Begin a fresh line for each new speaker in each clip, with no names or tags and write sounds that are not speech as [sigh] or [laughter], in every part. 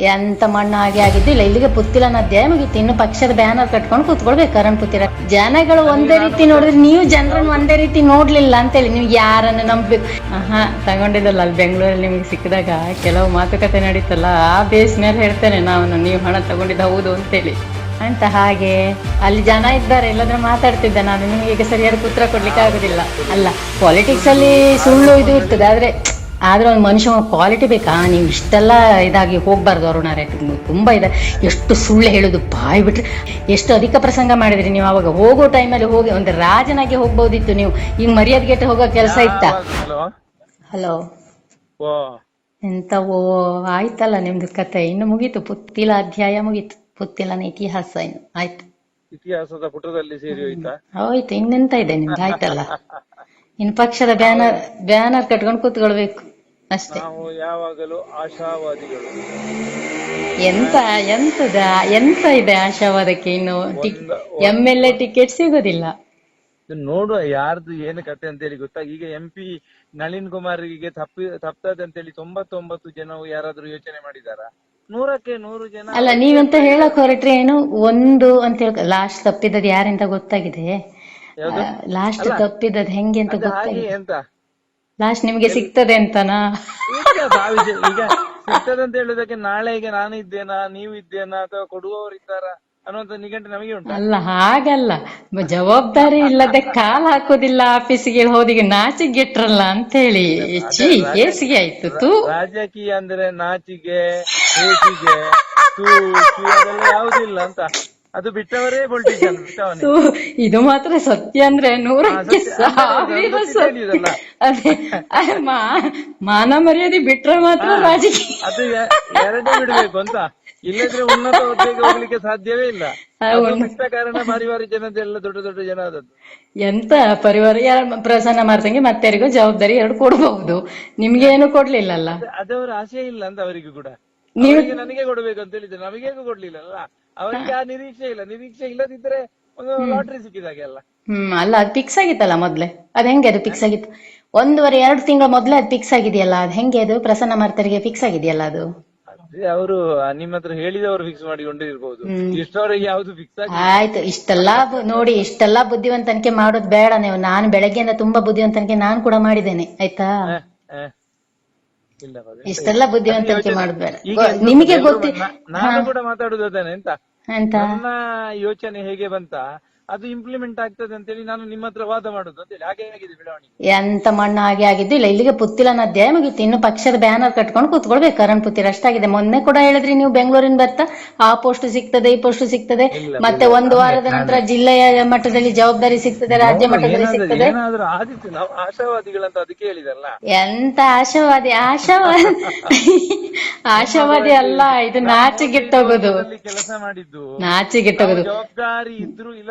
ಎಂತ ಮಣ್ಣು ಹಾಗೆ ಆಗಿದ್ದು ಇಲ್ಲ. ಇಲ್ಲಿಗೆ ಪುತ್ತಿಲನ ಅಧ್ಯಾಯ ಮುಗಿತು. ಇನ್ನು ಪಕ್ಷದ ಬ್ಯಾನರ್ ಕಟ್ಕೊಂಡು ಕೂತ್ಕೊಳ್ಬೇಕು ಕರಣ್ ಪುತ್ತಿರ. ಜನಗಳು ಒಂದೇ ರೀತಿ ನೋಡಿದ್ರೆ ನೀವು ಜನರನ್ನು ಒಂದೇ ರೀತಿ ನೋಡ್ಲಿಲ್ಲ ಅಂತೇಳಿ. ನೀವು ಯಾರನ್ನು ನಂಬಬೇಕು? ಹಾ ತಗೊಂಡಿದ್ದಲ್ಲ. ಅಲ್ಲಿ ಬೆಂಗಳೂರಲ್ಲಿ ನಿಮ್ಗೆ ಸಿಕ್ಕಿದಾಗ ಕೆಲವು ಮಾತುಕತೆ ನಡೀತಲ್ಲ. ಆ ಬೇಸ್ ಮೇಲೆ ಹೇಳ್ತೇನೆ ನಾನು. ನೀವು ಹಣ ತಗೊಂಡಿದ್ದ ಹೌದು ಅಂತೇಳಿ. ಅಂತ ಹಾಗೆ. ಅಲ್ಲಿ ಜನ ಇದ್ದಾರೆ. ಇಲ್ಲದ್ರೆ ಮಾತಾಡ್ತಿದ್ದೆ ನಾನು. ನಿಮಗೆ ಈಗ ಸರಿಯಾದ ಉತ್ತರ ಕೊಡ್ಲಿಕ್ಕೆ ಆಗುದಿಲ್ಲ. ಅಲ್ಲ ಪಾಲಿಟಿಕ್ಸ್ ಅಲ್ಲಿ ಸುಳ್ಳು ಇದು ಇರ್ತದೆ. ಆದ್ರೆ ಆದ್ರೆ ಒಂದು ಮನುಷ್ಯ ಕ್ವಾಲಿಟಿ ಬೇಕಾ? ನೀವು ಇಷ್ಟೆಲ್ಲ ಇದಾಗಿ ಹೋಗ್ಬಾರ್ದು ಅರುಣಾರೆ ತುಂಬಾ ಇದೆ. ಎಷ್ಟು ಸುಳ್ಳು ಹೇಳುದು ಬಾಯ್ ಬಿಟ್ರೆ. ಎಷ್ಟು ಅಧಿಕ ಪ್ರಸಂಗ ಮಾಡಿದ್ರಿ ನೀವು ಅವಾಗ? ಹೋಗೋ ಟೈಮಲ್ಲಿ ಹೋಗಿ ಒಂದು ರಾಜನಾಗಿ ಹೋಗ್ಬೋದಿತ್ತು ನೀವು. ಈಗ ಗೇಟ್ ಹೋಗೋ ಕೆಲಸ ಇತ್ತ?
ಹಲೋ?
ಎಂತ
ಓ.
ಎಂತವೋ ಆಯ್ತಲ್ಲ ನಿಮ್ದು ಕತೆ. ಇನ್ನು ಮುಗೀತು. ಪುತ್ತಿಲ ಅಧ್ಯಾಯ ಮುಗೀತು. ಪುತ್ತಿಲನ ಇತಿಹಾಸ ಇನ್ನು. ಆಯ್ತು.
ಇತಿಹಾಸದ ಪುಟದಲ್ಲಿ ಸೇರಿ ಹೋಯ್ತಾ?
ಹೋಯ್ತು. ಇನ್ನೆಂತ ಇದೆ ನಿಮ್ದು ಆಯ್ತಲ್ಲ? [laughs] ಇನ್ ಪಕ್ಷದ ಬ್ಯಾನರ್ ಬ್ಯಾನರ್ ಕಟ್ಕೊಂಡು ಕೂತ್ಕೊಳ್ಬೇಕು. ಅಷ್ಟೇ.
ನಾವು ಯಾವಾಗಲೂ ಆಶಾವಾದಿಗಳು.
ಎಂತ ಎಂತದ ಎಂತ ಇದೆ ಆಶಾವಾದಕ್ಕೆ ಇನ್ನು
MLA
M L A ticket ಸಿಗೋದಿಲ್ಲ.
ನೋಡುವ ಯಾರ್ದು ಏನು ಕತೆ ಅಂತ ಹೇಳಿ ಗೊತ್ತಾ? ಈಗ ಎಂ ಪಿ ನಳಿನ್ ಕುಮಾರ್ಗೆ ತಪ್ಪಿ ಅಂತ ಹೇಳಿ ತೊಂಬತ್ತೊಂಬತ್ತು ಜನ ಯಾರಾದ್ರೂ ಯೋಚನೆ ಮಾಡಿದಾರ? ನೂರಕ್ಕೆ ನೂರು ಜನ
ಅಲ್ಲ ನೀವಂತ ಹೇಳಕ್ ಹೊರಟ್ರೆ ಏನು? ಒಂದು ಅಂತ ಹೇಳ ಲಾಸ್ಟ್ ತಪ್ಪಿದದ್ ಯಾರೆಂತ ಗೊತ್ತಾಗಿದೆ? ಲಾಸ್ಟ್ ತಪ್ಪಿದದ್ ಹೆಂಗೆ ಅಂತ ಗೊತ್ತಾಗಿದೆ. ಲಾಸ್ಟ್ ನಿಮ್ಗೆ ಸಿಗ್ತದೆ ಅಂತನಾ?
ಈಗ ಈಗ ಸಿಗ್ತದೆ ಅಂತ ಹೇಳುದಕ್ಕೆ ನಾಳೆಗೆ ನಾನು ಇದ್ದೇನಾ ನೀವು ಇದ್ದೇನಾ ಅಥವಾ ಕೊಡುವವರು ಇದ್ದಾರಾ ಅನ್ನುವಂತ ನಿಘಂಟು ನಮಗೆ ಉಂಟು.
ಅಲ್ಲ ಹಾಗಲ್ಲ. ಜವಾಬ್ದಾರಿ ಇಲ್ಲದೆ ಕಾಲ್ ಹಾಕೋದಿಲ್ಲ ಆಫೀಸಿಗೆ ಹೋದಿಗೆ ನಾಚಿಗೆಟ್ರಲ್ಲ ಅಂತ ಹೇಳಿ ಏಸಿಗೆ ಆಯ್ತು ತೂ.
ರಾಜಕೀಯ ಅಂದ್ರೆ ನಾಚಿಗೆ ಹೇಸಿಗೆ ತೂ ಚೂ ಅದೆಲ್ಲ ಯಾವುದಿಲ್ಲ ಅಂತ. ಅದು ಬಿಟ್ಟವರೇ ಪೊಲಿಟಿಷಿಯನ್ ಬಿಟ್ಟವನೇ.
ಇದು ಮಾತ್ರ ಸತ್ಯ ಅಂದ್ರೆ ನೂರಕ್ಕೆ. ಸಾವಿರ ಸತ್ಯ. ಅದೇ ಮಾನ ಮರ್ಯಾದೆ ಬಿಟ್ರೆ ಮಾತ್ರ ರಾಜಕೀಯ.
ಅದು ಎರಡೇ ಬಿಡ್ಬೇಕು ಅಂತ. ಇಲ್ಲದ್ರೆ ಉನ್ನತ ಹುದ್ದೆಗೆ ಹೋಗ್ಲಿಕ್ಕೆ ಸಾಧ್ಯವೇ ಇಲ್ಲ. ಕಾರಣ ಬಾರಿ ಜನದೆಲ್ಲ ದೊಡ್ಡ ದೊಡ್ಡ ಜನ ಆದದ್ದು.
ಎಂತ ಪರಿವಾರ ಯಾರು ಪ್ರಸನ್ನ ಮಾಡ್ತಂಗೆ ಮತ್ತೆ ಯಾರಿಗೋ ಜವಾಬ್ದಾರಿ ಎರಡು ಕೊಡಬಹುದು. ನಿಮ್ಗೆ ಏನು ಕೊಡ್ಲಿಲ್ಲಲ್ಲ?
ಅದವರ ಆಸೆ ಇಲ್ಲ ಅಂತ ಅವರಿಗೂ ಕೂಡ.
ನೀವು-
ನನಗೆ ಕೊಡ್ಬೇಕು ಅಂತ ಹೇಳಿದ್ರೆ. ನಮಗೇನು ಕೊಡ್ಲಿಲ್ಲ ಅವರಿಗೆ ಆ ನಿರೀಕ್ಷೆ ಇಲ್ಲ. ನಿರೀಕ್ಷೆ ಇಲ್ಲದಿದ್ರೆ ಒಂದು ಲಾಟ್ರಿ ಸಿಕ್ಕಿದಾಗೆ ಅಲ್ಲ.
ಹ್ಮ್ ಅಲ್ಲ ಅದು ಫಿಕ್ಸ್ ಆಗಿತ್ತಲ್ಲ ಮೊದ್ಲೇ? ಅದ್ ಹೆಂಗೆ ಅದು ಫಿಕ್ಸ್ ಆಗಿತ್ತು? ಒಂದೂವರೆ ಎರಡು ತಿಂಗಳ ಮೊದ್ಲೇ ಅದು ಫಿಕ್ಸ್ ಆಗಿದೆಯಲ್ಲ? ಅದ್ ಹೆಂಗೆ ಅದು? ಪ್ರಸನ್ನ ಮಾರ್ತರಿಗೆ ಫಿಕ್ಸ್ ಆಗಿದೆಯಲ್ಲ ಅದು?
ಅದೇ ಅವರು ನಿಮ್ಮ ಹತ್ರ ಹೇಳಿದವರು ಫಿಕ್ಸ್ ಮಾಡಿಕೊಂಡಿರ್ಬೋದು ಇಷ್ಟವರೆಗೆ ಯಾವ್ದು ಫಿಕ್ಸ್ ಆಗಿ
ಆಯ್ತು ಇಷ್ಟೆಲ್ಲ ಬು- ನೋಡಿ ಇಷ್ಟೆಲ್ಲ ಬುದ್ಧಿವಂತನಿಕೆ ಮಾಡೋದು ಬೇಡ ನೀವು. ನಾನು ಬೆಳಗ್ಗೆಯಿಂದ ತುಂಬಾ ಬುದ್ಧಿವಂತನಿಕೆ ನಾನು ಕೂಡ ಮಾಡಿದ್ದೇನೆ ಆಯ್ತಾ. ಇಷ್ಟೆಲ್ಲ ಬುದ್ಧಿವಂತಿಕೆ
ಮಾಡ್ಬೇಡ.
ನಿಮಗೆ
ಗೊತ್ತಿ ನಾನು ಕೂಡ ಮಾತಾಡುದು ಅದೇನೆ ಎಂತ?
ಅಂತ
ನನ್ನ ಯೋಚನೆ ಹೇಗೆ ಬಂತ? ಅದು ಇಂಪ್ಲಿಮೆಂಟ್ ಆಗ್ತದೆ ಅಂತ ಹೇಳಿ ನಾನು ನಿಮ್ಮ ಹತ್ರ ವಾದ ಮಾಡುದು ಅಂತೇಳಿ ಹಾಗೆ ಆಗಿದೆ ಬೆಳವಣಿಗೆ?
ಎಂತ ಮಣ್ಣು ಹಾಗೆ ಆಗಿದ್ದು ಇಲ್ಲ. ಇಲ್ಲಿಗೆ ಪುತ್ತಿಲನ ಅಧ್ಯಾಯ ಮುಗಿತು. ಇನ್ನು ಪಕ್ಷದ ಬ್ಯಾನರ್ ಕಟ್ಕೊಂಡು ಕೂತ್ಕೊಳ್ಬೇಕು. ಕರಣ್ ಪುತ್ತಿರ ಅಷ್ಟಾಗಿದೆ ಮೊನ್ನೆ ಕೂಡ ಹೇಳಿದ್ರಿ ನೀವು ಬೆಂಗಳೂರಿನ ಬರ್ತಾ. ಆ ಪೋಸ್ಟ್ ಸಿಗ್ತದೆ ಈ ಪೋಸ್ಟ್ ಸಿಗ್ತದೆ. ಮತ್ತೆ ಒಂದು ವಾರದ ನಂತರ ಜಿಲ್ಲೆಯ ಮಟ್ಟದಲ್ಲಿ ಜವಾಬ್ದಾರಿ ಸಿಗ್ತದೆ ರಾಜ್ಯ ಮಟ್ಟದಲ್ಲಿ ಸಿಗ್ತದೆ.
ಏನಾದ್ರೂ ಆದಿತ್ತು. ನಾವು ಆಶಾವಾದಿಗಳಂತ ಅದಕ್ಕೆ ಹೇಳಿದಲ್ಲ
ಎಂತ ಆಶಾವಾದಿ? ಆಶಾವಾದಿ. ಆಶಾವಾದಿ ಅಲ್ಲ. ಇದು ನಾಚಿಗೆಟ್ಟೋಗೋದು
ತಗೋದು. ಕೆಲಸ ಮಾಡಿದ್ದು.
ನಾಚಿಗೆಟ್ಟೋಗೋದು
ಜವಾಬ್ದಾರಿ ಇದ್ರು ಇಲ್ಲ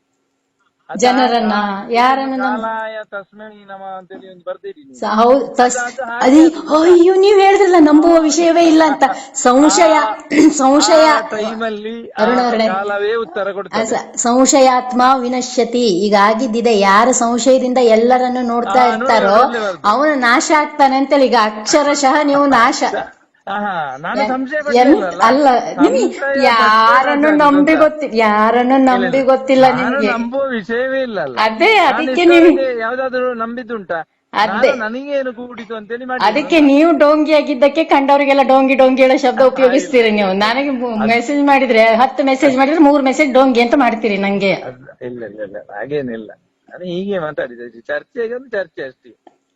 ಜನರನ್ನ ಯಾರನ್ನ ನಂಬ
ಕಾಲಾಯ ತಸ್ಮೈ ನಮ ಅಂತೇಳಿ ಒಂದು ಬರ್ದಿರಿ ನೀವು.
ಸ- ಹೌದ್ ತಸ್- ಅದೇ ಅಯ್ಯೋ ನೀವ್ ಹೇಳಿದ್ರಲ್ಲ ನಂಬುವ ವಿಷಯವೇ ಇಲ್ಲ ಅಂತ. ಸಂಶಯ ಸಂಶಯ.
ಟೈಮಲ್ಲಿ
ಅರುಣ ಅವರೇ.
ಕಾಲವೇ ಉತ್ತರ ಕೊಡ್ತದೆ.
ಅಸ- ಸಂಶಯಾತ್ಮ ವಿನಶ್ಯತಿ. ಈಗ ಆಗಿದ್ದಿದೆ ಯಾರ ಸಂಶಯದಿಂದ ಎಲ್ಲರನ್ನು ನೋಡ್ತಾ ಇರ್ತಾರೋ ಅವನು ನಾಶ ಆಗ್ತಾನೆ ಅಂತೇಳಿ ಈಗ ಅಕ್ಷರಶಃ ನೀವು ನಾಶ. ಅಲ್ಲ ಯಾರನ್ನು ನಂಬಿ ಗೊತ್ತಿಲ್ಲ ಯಾರನ್ನು ನಂಬಿ ಗೊತ್ತಿಲ್ಲ ನಿಮ್ಗೆ?
ನಂಬುವ ವಿಷಯವೇ ಇಲ್ಲ
ಅದೇ ಅದಕ್ಕೆ ನೀವು
ಯಾವ್ದಾದ್ರು ನಂಬಿದ್ದುಂಟಾ?
ಅದೇ.
ನಾನು ನನಗೇನು ಕೂಡಿತು ಅಂತೇಳಿ
ಅದಕ್ಕೆ ನೀವು ಡೋಂಗಿ ಆಗಿದ್ದಕ್ಕೆ ಕಂಡವರಿಗೆಲ್ಲ ಡೋಂಗಿ ಡೋಂಗಿ ಹೇಳೋ ಶಬ್ದ ಉಪಯೋಗಿಸ್ತೀರಿ ನೀವು. ನನಗೆ ಮೆಸೇಜ್ ಮಾಡಿದ್ರೆ ಹತ್ತು ಮೆಸೇಜ್ ಮಾಡಿದ್ರೆ ಮೂರ್ ಮೆಸೇಜ್ ಡೋಂಗಿ ಅಂತ ಮಾಡ್ತೀರಿ ನಂಗೆ.
ಇಲ್ಲ ಇಲ್ಲ ಇಲ್ಲ. ಹಾಗೇನಿಲ್ಲ. ನಾನು ಹೀಗೆ ಮಾತಾಡಿದೆ ಚರ್ಚೆಗೆ ಒಂದು ಚರ್ಚೆ ಅಷ್ಟೇ.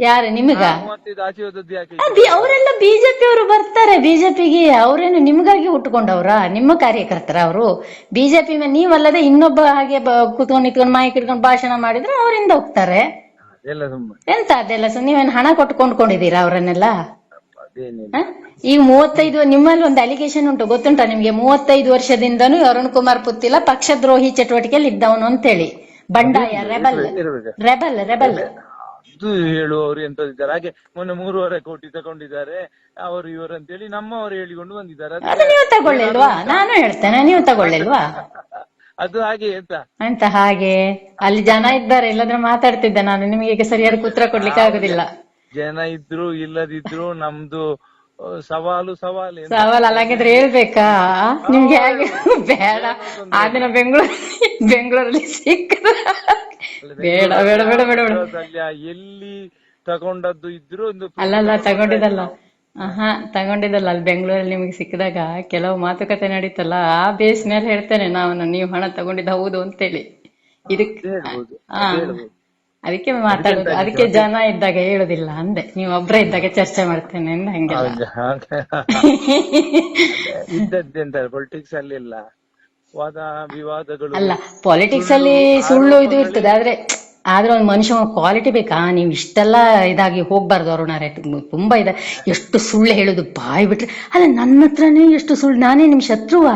ಯಾರು ನಿಮಗ?
ಮೂವತ್ತೈದು ಆಚೆ ಹೋದದ್ದು ಯಾಕೆ
ಬಿ- ಅವರೆಲ್ಲ ಬಿಜೆಪಿ ಅವರು ಬರ್ತಾರೆ. ಬಿಜೆಪಿಗೆ ಅವರೇನು ನಿಮ್ಗಾಗಿ ಹುಟ್ಟುಕೊಂಡವ್ರ ನಿಮ್ಮ ಕಾರ್ಯಕರ್ತರ ಅವರು. ಬಿಜೆಪಿ ನೀವಲ್ಲದೆ ಇನ್ನೊಬ್ಬ ಹಾಗೆ ಕುತ್ಕೊಂಡು ನಿಂತ್ಕೊಂಡು ಮಾಯಿಕ್ ಇಟ್ಕೊಂಡು ಭಾಷಣ ಮಾಡಿದ್ರೆ ಅವರಿಂದ ಹೋಗ್ತಾರೆ.
ಸುಮ್ಮನೆ
ಎಂತ ಅದೆಲ್ಲ ಸೊ ನೀವೇನು ಹಣ ಕೊಟ್ಟು ಕೊಂಡ್ಕೊಂಡಿದ್ದೀರಾ ಅವರನ್ನೆಲ್ಲ? ಈ ಈಗ ಮೂವತ್ತೈದು ನಿಮ್ಮಲ್ಲಿ ಒಂದು ಅಲಿಗೇಷನ್ ಉಂಟು ಗೊತ್ತುಂಟ ನಿಮ್ಗೆ? ಮೂವತ್ತೈದು ವರ್ಷದಿಂದನೂ ಅರುಣ್ ಕುಮಾರ್ ಪುತ್ತಿಲ ಪಕ್ಷದ್ರೋಹಿ ಚಟುವಟಿಕೆಯಲ್ಲಿ ಇದ್ದವನು ಅಂತೇಳಿ. ಬಂಡಾಯ ರೆಬಲ್
ಇರ್ಬೇಕು.
Rebel rebel.
ಅದು ಹೇಳುವವರು ಎಂತದಿದ್ದಾರೆ? ಹಾಗೆ ಮೊನ್ನೆ ಮೂರುವರೆ ಕೋಟಿ ತಗೊಂಡಿದ್ದಾರೆ. ಅವರು ಇವರು ಅಂತೇಳಿ ನಮ್ಮವರು ಹೇಳಿಕೊಂಡು ಬಂದಿದ್ದಾರೆ. ಅದು-
ಅದು ನೀವು ತಗೊಳ್ಳಿಲ್ವಾ? ನಾನು ಹೇಳ್ತೇನೆ ನೀವು ತಗೊಳ್ಳಿಲ್ವಾ? [laughs]
ಅದು ಹಾಗೆ ಎಂತ?
ಅಂತ ಹಾಗೆ? ಅಲ್ಲಿ ಜನ ಇದ್ದಾರೆ ಇಲ್ಲದ್ರೆ ಮಾತಾಡ್ತಿದ್ದೆ ನಾನು. ನಿಮಗೆ ಈಗ ಸರಿಯಾದ ಉತ್ತರ ಕೊಡ್ಲಿಕ್ಕೆ ಆಗುದಿಲ್ಲ.
ಜನ ಇದ್ರು ಇಲ್ಲದಿದ್ರು ನಮ್ದು ಆ, ಸವಾಲು ಸವಾಲು
ಸವಾಲ್ ಅಲ್ಲಾಗಿದ್ರೆ ಹೇಳ್ಬೇಕಾ? ನಿಮ್ಗೆ ಹೇಗೆ ಬೇಡ. ಆ ದಿನ ಬೆಂಗಳೂರು ಬೆಂಗಳೂರಲ್ಲಿ ಸಿಕ್ಕ ಬೇಡ ಬೇಡ ಬೇಡ ಬೇಡ ಬೇಡ.
ಅಲ್ಲಿ ಎಲ್ಲಿ ತಗೊಂಡದ್ದು ಇದ್ರು ಒಂದು
ಅಲ್ಲಲ್ಲ ತಗೊಂಡಿದ್ದಲ್ಲ. ಆಹಾ ತಗೊಂಡಿದ್ದಲ್ಲ. ಅಲ್ಲಿ ಬೆಂಗಳೂರಲ್ಲಿ ನಿಮಗೆ ಸಿಕ್ಕಿದಾಗ ಕೆಲವು ಮಾತುಕತೆ ನಡೀತಲ್ಲ ಆ ಬೇಸ್ ಮೇಲೆ ಹೇಳ್ತೇನೆ ನಾನು. ನೀವು ಹಣ ತಗೊಂಡಿದ್ದು ಹೌದು ಅಂತೇಳಿ. ಇದಕ್ಕೆ ಹಾ ಅದಕ್ಕೆ ಮಾತಾಡೋದು. ಅದಕ್ಕೆ ಜನ ಇದ್ದಾಗ ಹೇಳುದಿಲ್ಲ ಅಂದೆ. ನೀವು ಒಬ್ರ ಇದ್ದಾಗ ಚರ್ಚೆ ಮಾಡ್ತೇನೆ ಅಂದ
ಹಂಗೆ. ಪೊಲಿಟಿಕ್ಸ್ ಅಲ್ಲಿ ಇಲ್ಲ. ವಾದ ವಿವಾದಗಳು
ಅಲ್ಲ ಪಾಲಿಟಿಕ್ಸ್ ಅಲ್ಲಿ ಸುಳ್ಳು ಇದು ಇರ್ತದೆ. ಆದ್ರೆ ಆದ್ರೆ ಒಂದು ಮನುಷ್ಯ ಕ್ವಾಲಿಟಿ ಬೇಕಾ? ನೀವು ಇಷ್ಟೆಲ್ಲ ಇದಾಗಿ ಹೋಗ್ಬಾರ್ದು ಅರುಣಾರೆ ತುಂಬಾ ಇದೆ. ಎಷ್ಟು ಸುಳ್ಳು ಹೇಳುದು ಬಾಯ್ ಬಿಟ್ರೆ. ಅಲ್ಲ ನನ್ನ ಹತ್ರನೇ ಎಷ್ಟು ಸುಳ್ಳು ನಾನೇ ನಿಮ್ ಶತ್ರುವಾ?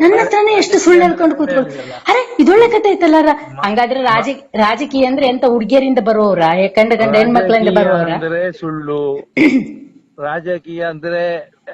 ನನ್ನ ಹತ್ರನೇ ಎಷ್ಟು ಸುಳ್ಳು ಹೇಳ್ಕೊಂಡು ಕೂತ್ಕೊಳ್ಳಿ ಅರೆ ಇದೊಳ್ಳೆ ಕತೆ ಐತಲ್ಲ ಹಂಗಾದ್ರೆ ರಾಜ ರಾಜಕೀಯ ಅಂದ್ರೆ ಎಂತ ಹುಡುಗಿಯರಿಂದ ಬರುವವ್ರ? ಕಂಡ ಗಂಡ ಹೆಣ್ಮಕ್ಳಿಂದ ಬರುವವ್ರ?
ಸುಳ್ಳು. [coughs] ರಾಜಕೀಯ ಅಂದ್ರೆ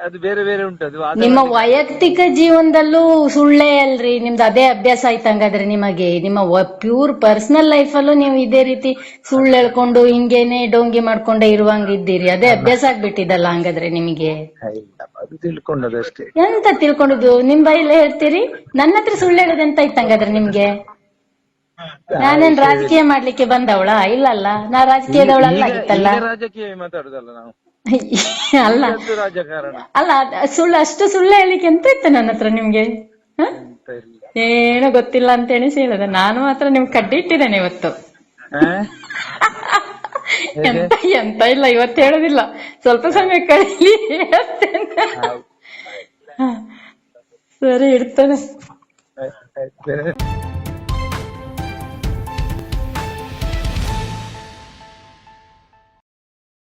ಅದು ಬೇರೆ ಬೇರೆ ಉಂಟು ಅದು
ನಿಮ್ಮ ವೈಯಕ್ತಿಕ ಜೀವನದಲ್ಲೂ ಸುಳ್ಳೇ ಅಲ್ರಿ? ನಿಮ್ದು ಅದೇ ಅಭ್ಯಾಸ ಆಯ್ತು ಹಂಗಾದ್ರೆ ನಿಮಗೆ. ನಿಮ್ಮ ಪ್ಯೂರ್ ಪರ್ಸನಲ್ ಲೈಫ್ ಅಲ್ಲೂ ನೀವು ಇದೇ ರೀತಿ ಸುಳ್ಳು ಹೇಳ್ಕೊಂಡು ಹಿಂಗೇನೆ ಡೋಂಗಿ ಮಾಡ್ಕೊಂಡೇ ಇರುವಂಗಿದ್ದೀರಿ ಅದೇ ಅಭ್ಯಾಸ ಆಗ್ಬಿಟ್ಟಿದಲ್ಲ ಹಂಗಾದ್ರೆ ನಿಮಗೆ?
ಇಲ್ಲ, ಅದು ತಿಳ್ಕೊಂಡದಷ್ಟೇ
ಎಂತ ತಿಳ್ಕೊಂಡಿದ್ದು? ನಿಮ್ ಬೈಲೆ ಹೇಳ್ತೀರಿ? ನನ್ನ ಹತ್ರ ಸುಳ್ಳು ಹೇಳೋದು ಎಂತ ಇತ್ತು ಹಂಗಾದ್ರೆ ನಿಮ್ಗೆ? ನಾನೇನ್ ರಾಜಕೀಯ ಮಾಡ್ಲಿಕ್ಕೆ ಬಂದವಳ? ಇಲ್ಲಲ್ಲ ನಾ ರಾಜಕೀಯದವಳಲ್ಲ
ಈಗ ಈಗ ರಾಜಕೀಯ ಮಾತಾಡುದಲ್ಲ ನಾವು?
ಅಲ್ಲ
ರಾಜಕಾರಣ
ಅಲ್ಲ ಸುಳ್ಳು ಅಷ್ಟು ಸುಳ್ಳು ಹೇಳಿಕ್ಕೆ ಎಂತ ಇತ್ತು ನನ್ನ ಹತ್ರ ನಿಮ್ಗೆ ಹ?
ಅಂತ ಇಲ್ಲ
ಏನೋ ಗೊತ್ತಿಲ್ಲ ಅಂತ ಎಣಿಸಿ ಹೇಳದ ನಾನು ಮಾತ್ರ ನಿಮ್ ಕಡ್ಡಿ ಇಟ್ಟಿದ್ದೇನೆ ಇವತ್ತು
ಆ?
ಎಂತ ಎಂತ ಇಲ್ಲ ಇವತ್ತು ಹೇಳುದಿಲ್ಲ ಸ್ವಲ್ಪ ಸಮಯ ಕಳೀಲಿ ಹೇಳ್ತೇನೆ
ಹೌದು.
ಹ. ಸರಿ ಇಡ್ತೇನೆ
ಆಯ್ತು, ಆಯ್ತು.